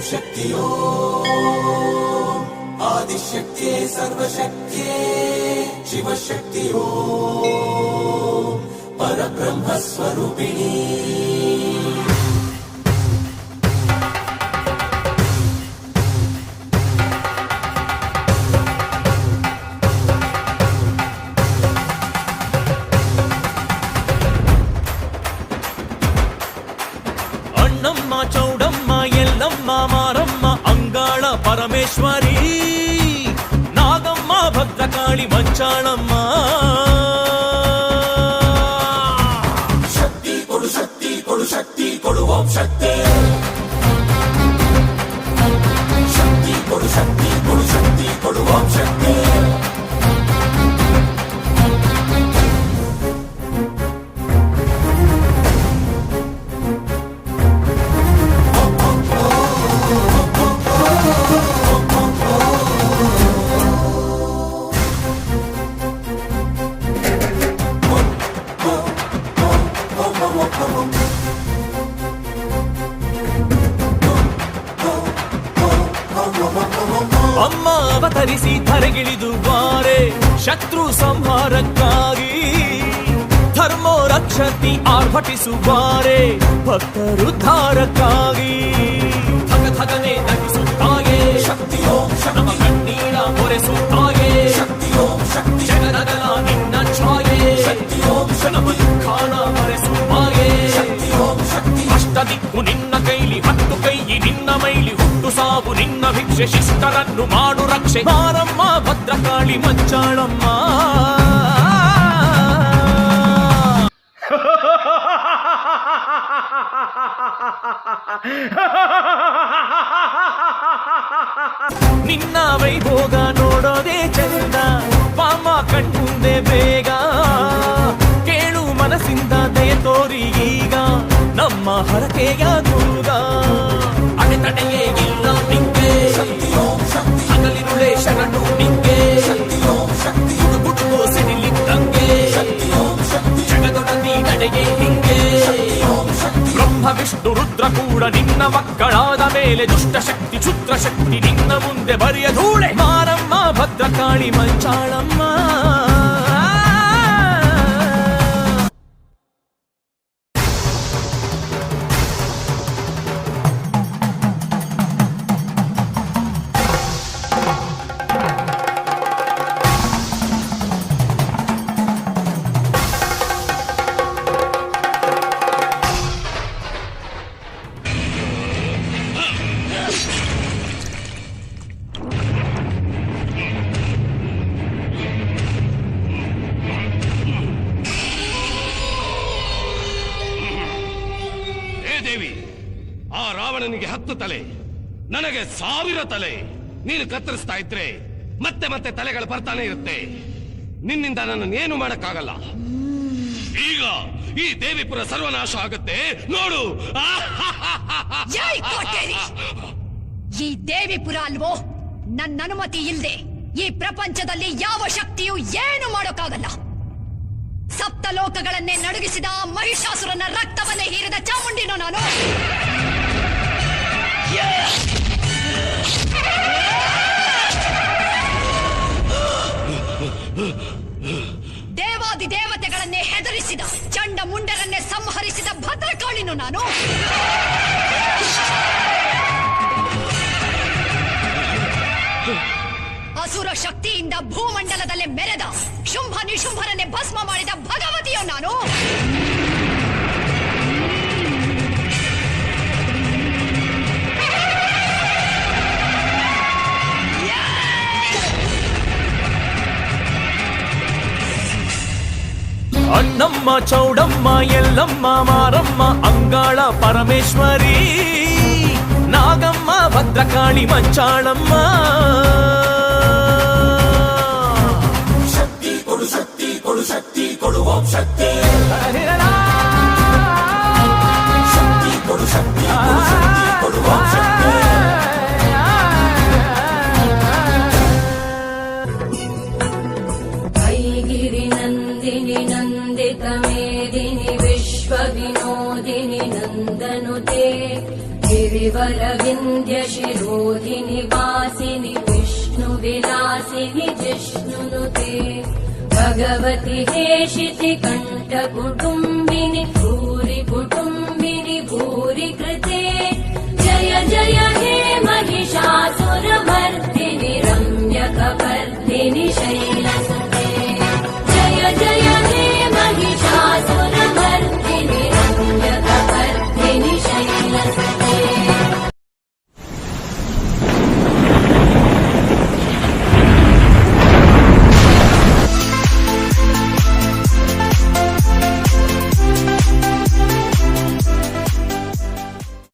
शक्तियो आदिशक्त्ये सर्वशक्त्ये शिवशक्तियो। परब्रह्मस्वरूपिणी పరమేశ్వరి. నాగమ్మ భద్రకాళి మంచాళమ్మ శక్తి కొడు శక్తి కొడు శక్తి కొడు ఓం శక్తి ಅವತರಿಸಿ ಧರೆಗಿಳಿದು ಬಾರೆ ಶತ್ರು ಸಂಹಾರಕ್ಕಾಗಿ ಧರ್ಮೋ ರಕ್ಷತಿ ಆರ್ಭಟಿಸುವಾರೆ ಭಕ್ತರುದ್ಧಾರಕ್ಕಾಗಿ. ಥಗ ನಿನ್ನ ಭಿಕ್ಷೆ ಶಿಷ್ಟರನ್ನು ಮಾಡು ರಕ್ಷೆ ಮಾರಮ್ಮ ಭದ್ರಕಾಳಿ ಮಂಚಾಳಮ್ಮ ನಿನ್ನ ವೈಭೋಗ ನೋಡೋದೇ ಚಂದ ಪಾಮ ಕಣ್ಮುಂದೆ ಬೇಗ ಕೇಳು ಮನಸ್ಸಿಂದ ದಯ ತೋರಿ ಈಗ ನಮ್ಮ ಹರಕೆಯ ಕೂಗ ಬ್ರಹ್ಮ ವಿಷ್ಣು ರುದ್ರ ಕೂಡ ನಿನ್ನ ಮಕ್ಕಳಾದ ಮೇಲೆ ದುಷ್ಟ ಶಕ್ತಿ ಕ್ಷುದ್ರ ಶಕ್ತಿ ನಿನ್ನ ಮುಂದೆ ಬರೆಯ ಧೂಳೆ ಮಾರಮ್ಮ ಭದ್ರಕಾಳಿ ಮಂಚಾಳಮ್ಮ ದೇವಿ, ಆ ರಾವಣನಿಗೆ ಹತ್ತು ತಲೆ, ನನಗೆ ಸಾವಿರ ತಲೆ. ನೀನು ಕತ್ತರಿಸ್ತಾ ಇದ್ರೆ ಮತ್ತೆ ಮತ್ತೆ ತಲೆಗಳು ಬರ್ತಾನೆ ಇರುತ್ತೆ. ನಿನ್ನಿಂದ ನನ್ನ ಏನು ಮಾಡಕ್ಕಾಗಲ್ಲ. ಈಗ ಈ ದೇವಿಪುರ ಸರ್ವನಾಶ ಆಗುತ್ತೆ. ನೋಡು. ಈ ದೇವಿಪುರ ಅಲ್ವೋ? ನನ್ನ ಅನುಮತಿ ಇಲ್ಲದೆ ಈ ಪ್ರಪಂಚದಲ್ಲಿ ಯಾವ ಶಕ್ತಿಯೂ ಏನು ಮಾಡೋಕ್ಕಾಗಲ್ಲ. ಸಪ್ತ ಲೋಕಗಳನ್ನೇ ನಡುಗಿಸಿದ ಮಹಿಷಾಸುರನ ರಕ್ತವನ್ನೇ ಹೀರಿದ ಚಾಮುಂಡಿನೋ ನಾನು. ದೇವಾದಿ ದೇವತೆಗಳನ್ನೇ ಹೆದರಿಸಿದ ಚಂಡ ಮುಂಡರನ್ನೇ ಸಂಹರಿಸಿದ ಭದ್ರಕಾಳಿನೋ ನಾನು. ಭೂಮಂಡಲದಲ್ಲೇ ಮೆರೆದ ಶುಂಭ ನಿಶುಂಭರನ್ನೇ ಭಸ್ಮ ಮಾಡಿದ ಭಗವತಿಯೋ ನಾನು? ಅಣ್ಣಮ್ಮ, ಚೌಡಮ್ಮ, ಎಲ್ಲಮ್ಮ, ಮಾರಮ್ಮ, ಅಂಗಾಳ, ಪರಮೇಶ್ವರಿ, ನಾಗಮ್ಮ, ಭದ್ರಕಾಳಿ, ಮಂಚಾಳಮ್ಮ. కొడు ఓం శక్తి శక్తి కొడు శక్తి శక్తి కొడు ఓం శక్తి నందిని నందిత మేదిని విశ్వ వినోదిని నందనుతే గిరివర వింధ్య శిరోధిని వాసిని విష్ణు విలాసిని జిష్ణునుతే भगवति हे शितिकण्ठकुटुम्बिनि भूरि